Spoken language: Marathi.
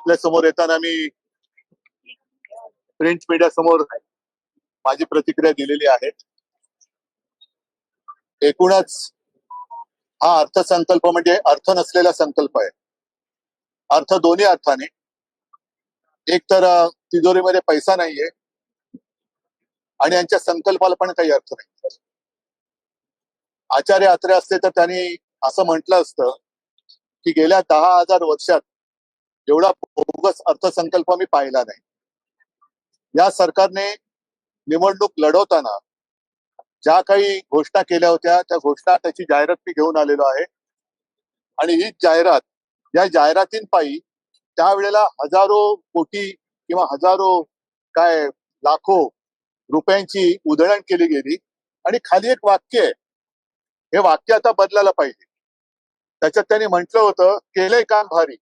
आपल्यासमोर येताना मी प्रिंट मीडिया समोर माझी प्रतिक्रिया दिलेली आहे. एकूणच हा अर्थसंकल्प म्हणजे अर्थ नसलेला संकल्प आहे. अर्थ दोन्ही अर्थाने. एक तर तिजोरीमध्ये पैसा नाहीये. आणि यांच्या संकल्पाला पण काही अर्थ नाही. आचार्य अत्रे असते तर त्यांनी असं म्हटलं असतं की गेल्या दहा हजार वर्षात एवढा बोगस अर्थसंकल्प मी पाहिला नाही. या सरकारने निवडणूक लढवताना ज्या काही घोषणा केल्या होत्या त्या घोषणा त्याची जाहिरात मी घेऊन आलेलो आहे. आणि ही जाहिरात या जाहिरातींपायी त्यावेळेला हजारो कोटी किंवा हजारो काय लाखो रुपयांची उधळण केली गेली. आणि खाली एक वाक्य आहे. हे वाक्य आता बदलायला पाहिजे. त्याच्यात त्यांनी म्हटलं होतं केलंय काम भारी.